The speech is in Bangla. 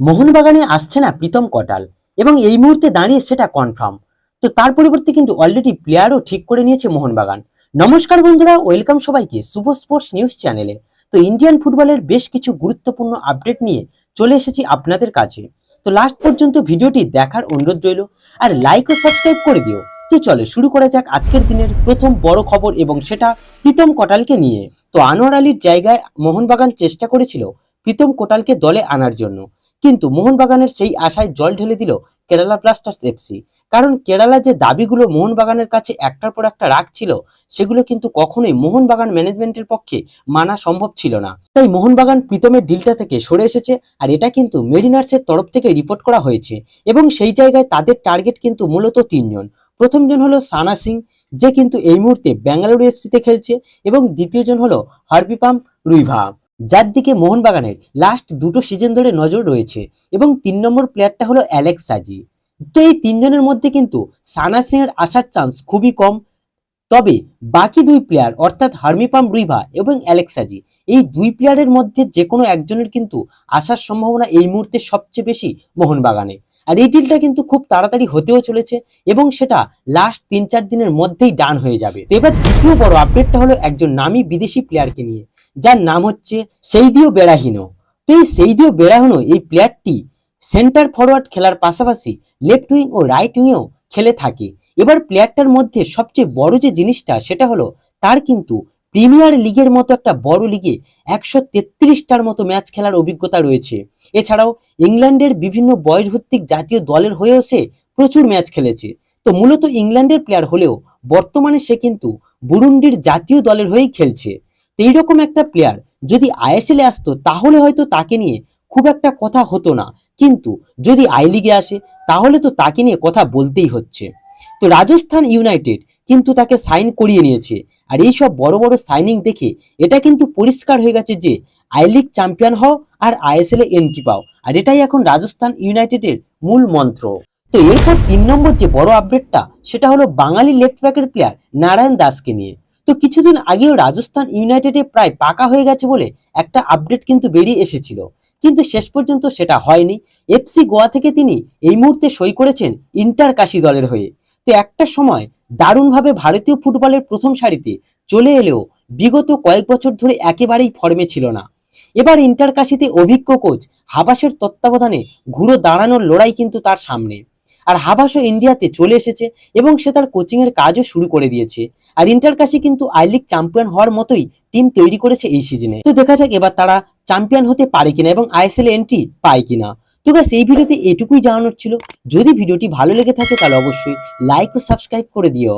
মোহনবাগানে আসছে না প্রীতম কটাল এবং এই মুহূর্তে দাঁড়িয়ে সেটা কনফার্ম তো তার পরিবর্তে কিন্তু অলরেডি প্লেয়ারও ঠিক করে নিয়েছে মোহনবাগান। নমস্কার বন্ধুরা ওয়েলকাম সবাইকে শুভ স্পোর্টস নিউজ চ্যানেলে তো ইন্ডিয়ান ফুটবলের বেশ কিছু গুরুত্বপূর্ণ আপডেট নিয়ে চলে এসেছি আপনাদের কাছে। তো লাস্ট পর্যন্ত ভিডিওটি দেখার অনুরোধ রইল, আর লাইক ও সাবস্ক্রাইব করে দিও। তো চলে শুরু করা যাক আজকের দিনের প্রথম বড় খবর এবং সেটা প্রীতম কোটালকে নিয়ে। তো আনোয়ার আলীর জায়গায় মোহনবাগান চেষ্টা করেছিল প্রীতম কোটালকে দলে আনার জন্য। কিন্তু মোহনবাগানের সেই আশায় জল ঢেলে দিল কেরালা ব্লাস্টার্স এফসি কারণ কেরালা যে দাবিগুলো মোহনবাগানের কাছে একটার পর একটা রাখছিল সেগুলো কিন্তু কখনোই মোহনবাগান ম্যানেজমেন্টের পক্ষে মানা সম্ভব ছিল না। তাই মোহনবাগান প্রীতমের ডিলটা থেকে সরে এসেছে আর এটা কিন্তু মেরিনার্সের তরফ থেকে রিপোর্ট করা হয়েছে এবং সেই জায়গায় তাদের টার্গেট কিন্তু মূলত তিনজন। প্রথমজন হলো সানা সিং, যে কিন্তু এই মুহূর্তে বেঙ্গালুরু এফসিতে খেলছে এবং দ্বিতীয়জন হলো হারপিপাম রুইভা। যার দিকে মোহনবাগানের লাস্ট দুটো সিজন ধরে নজর রয়েছে এবং তিন নম্বর প্লেয়ারটা হলো অ্যালেক্স সাজি তো এই তিনজনের মধ্যে কিন্তু সানা সিং এর আসার চান্স খুবই কম। তবে বাকি দুই প্লেয়ার অর্থাৎ হার্মিপাম রুইভা এবং অ্যালেক্সাজি এই দুই প্লেয়ারের মধ্যে যে কোনো একজনের কিন্তু আসার সম্ভাবনা এই মুহূর্তে সবচেয়ে বেশি মোহনবাগানে। আর এই ডিলটা কিন্তু খুব তাড়াতাড়ি হতেও চলেছে এবং সেটা লাস্ট তিন চার দিনের মধ্যেই ডান হয়ে যাবে। তো এবার দ্বিতীয় বড় আপডেটটা হলো একজন নামী বিদেশি প্লেয়ারকে নিয়ে, যার নাম হচ্ছে সেইদিও বেড়াহিনো তো এই সেইদিও বেড়াহিনো এই প্লেয়ারটি সেন্টার ফরওয়ার্ড খেলার পাশাপাশি লেফট উইং ও রাইট উইংয়েও খেলে থাকে। এবার প্লেয়ারটার মধ্যে সবচেয়ে বড় যে জিনিসটা, সেটা হলো তার কিন্তু প্রিমিয়ার লিগের মতো একটা বড় লিগে একশো তেত্রিশটার মতো ম্যাচ খেলার অভিজ্ঞতা রয়েছে। এছাড়াও ইংল্যান্ডের বিভিন্ন বয়সভিত্তিক জাতীয় দলের হয়েও সে প্রচুর ম্যাচ খেলেছে। তো মূলত ইংল্যান্ডের প্লেয়ার হলেও বর্তমানে সে কিন্তু বুরুন্ডির জাতীয় দলের হয়েই খেলছে। তো এইরকম একটা প্লেয়ার যদি আইএসএলে আসতো, তাহলে হয়তো তাকে নিয়ে খুব একটা কথা হতো না। কিন্তু যদি আই লিগে আসে, তাহলে তো তাকে নিয়ে কথা বলতেই হচ্ছে। তো রাজস্থান ইউনাইটেড কিন্তু তাকে সাইন করিয়ে নিয়েছে। আর এই সব বড় বড় সাইনিং দেখে এটা কিন্তু পরিষ্কার হয়ে গেছে যে আই লিগ চ্যাম্পিয়ন হও আর আইএসএল এ এন্ট্রি পাও। আর এটাই এখন রাজস্থান ইউনাইটেডের মূল মন্ত্র। তো এরপর তিন নম্বর যে বড় আপডেটটা সেটা হলো বাঙালি লেফট ব্যাকের প্লেয়ার নারায়ণ দাসকে নিয়ে। তো কিছুদিন আগেও রাজস্থান ইউনাইটেডে প্রায় পাকা হয়ে গেছে বলে একটা আপডেট কিন্তু বেরিয়ে এসেছিল। কিন্তু শেষ পর্যন্ত সেটা হয়নি। এফসি গোয়া থেকে তিনি এই মুহূর্তে সই করেছেন ইন্টার কাশি দলের হয়ে। তো একটা সময় দারুণভাবে ভারতীয় ফুটবলের প্রথম সারিতে চলে এলেও বিগত কয়েক বছর ধরে একেবারেই ফর্মে ছিল না। এবার ইন্টার কাশিতে অভিজ্ঞ কোচ হাবাসের তত্ত্বাবধানে ঘুরো দাঁড়ানোর লড়াই কিন্তু তার সামনে। আর হাবাসও ইন্ডিয়াতে চলে এসেছে এবং সে তার কোচিং এর কাজও শুরু করে দিয়েছে। আর ইন্টার কাশি কিন্তু আই লিগ চ্যাম্পিয়ন হওয়ার মতোই টিম তৈরি করেছে এই সিজনে তো দেখা যাক এবার তারা চ্যাম্পিয়ন হতে পারে কিনা এবং আইএসএল এন্ট্রি পায় কিনা। তো গাছ এই ভিডিওতে এটুকুই জানানোর ছিল। যদি ভিডিওটি ভালো লেগে থাকে তাহলে অবশ্যই লাইক ও সাবস্ক্রাইব করে দিও।